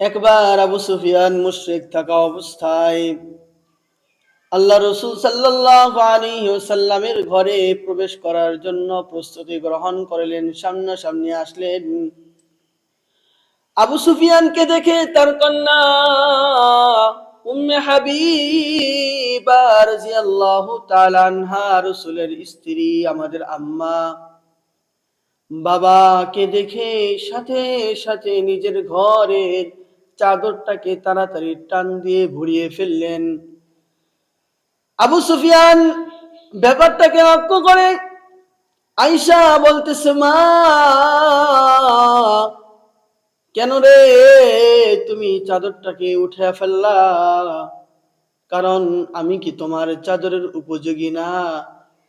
একবার আবু সুফিয়ান মুশরিক থাকা অবস্থায় আল্লাহ রসুল সাল্লামের ঘরে প্রবেশ করার জন্য প্রস্তুতি গ্রহণ করলেন, সামনাসামনি আসলেন। আবু সুফিয়ানকে দেখে তার কন্যা উম্মে হাবিবা স্ত্রী, আমাদের আম্মা। বাবাকে দেখে সাথে সাথে নিজের ঘরের চাদরটাকে তাড়াতাড়ি টান দিয়ে ভরিয়ে ফেললেন। আবু সুফিয়ান ব্যাপারটাকে লক্ষ্য করে আইসা বলতেছে, মা, কেন রে তুমি চাদরটাকে উঠে ফেললা? কারণ আমি কি তোমার চাদরের উপযোগী না?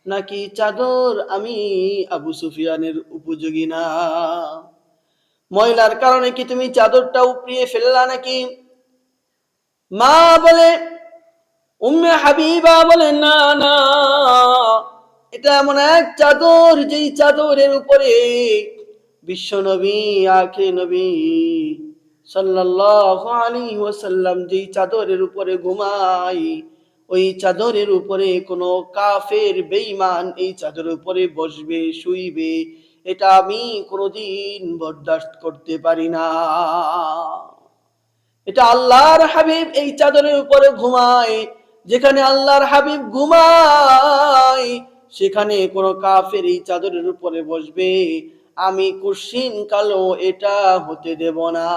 নাকি চাদর আমি আবু সুফিয়ানের উপযোগী না? ময়লার কারণে কি তুমি চাদরটা উপড়িয়ে ফেললা নাকি? মা বলে, উম্মে হাবিবা বলে, না না, এটা এমন এক চাদর যেই চাদরের উপরে বিশ্ব নবী, আখে নবী সাল্লাল্লাহু আলাইহি ওয়াসাল্লাম যেই চাদরের উপরে ঘুমাই ওই চাদরের উপরে কোনো কাফের, বেঈমান এই চাদরের উপরে বসবে, শুইবে এটা আমি কোনোদিন বরদাস্ত করতে পারি না। এটা আল্লাহর হাবিব এই চাদরের উপরে ঘুমায়, যেখানে আল্লাহর হাবিব ঘুমায়, সেখানে কোনো কাফের এই চাদরের উপরে বসবে। আমি কুশিন কালো, এটা হতে দেব না।